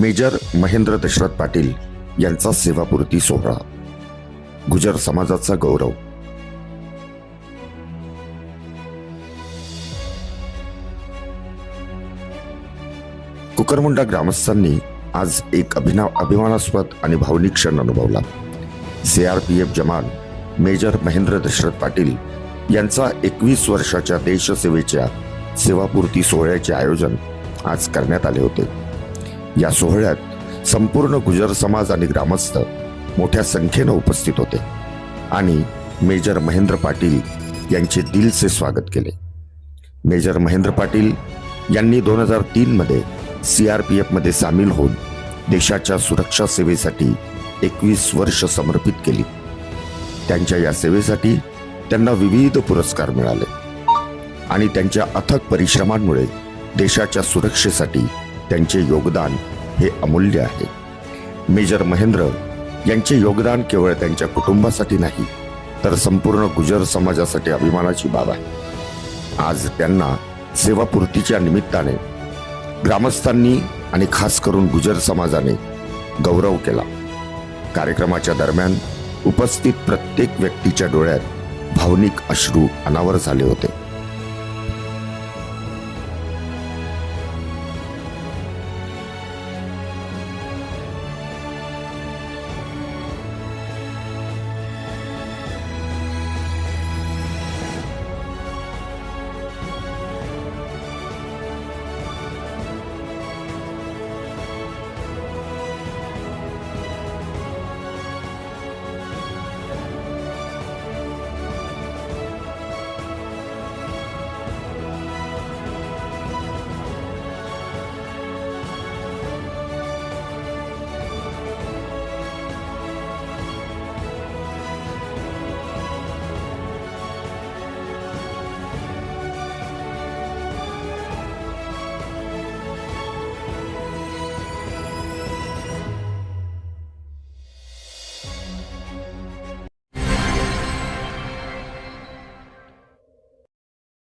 Major Mahendra Dasharath Patil यांचा सेवापूर्ती सोहळा. गुजर समाजाचा गौरव. कुकरमुंडा ग्रामस्थांनी आज एक अभिनव अभिमानास्पद आणि भावनिक क्षण अनुभवला. सीआरपीएफ जवान मेजर महेंद्र दशरथ पाटील यांचा एकवीस वर्षाच्या देशसेवेच्या सेवापूर्ती सोहळ्याचे आयोजन आज करण्यात आले होते. या सोहळ्यात संपूर्ण गुजर समाज आणि ग्रामस्थ मोठ्या संख्येनं उपस्थित होते आणि मेजर महेंद्र पाटील यांचे दिलचे स्वागत केले. मेजर महेंद्र पाटील यांनी दोन हजार तीनमध्ये सी आर पी एफमध्ये सामील होऊन देशाच्या सुरक्षा सेवेसाठी एकवीस वर्ष समर्पित केली. त्यांच्या या सेवेसाठी त्यांना विविध पुरस्कार मिळाले आणि त्यांच्या अथक परिश्रमांमुळे देशाच्या सुरक्षेसाठी त्यांचे योगदान हे अमूल्य आहे. मेजर महेंद्र यांचे योगदान केवळ त्यांच्या कुटुंबासाठी नाही तर संपूर्ण गुजर समाजासाठी अभिमानाची बाब आहे. आज त्यांना सेवापूर्तीच्या निमित्ताने ग्रामस्थांनी आणि खास करून गुजर समाजाने गौरव केला. कार्यक्रमाच्या दरम्यान उपस्थित प्रत्येक व्यक्तीच्या डोळ्यात भावनिक अश्रू अनावर झाले होते.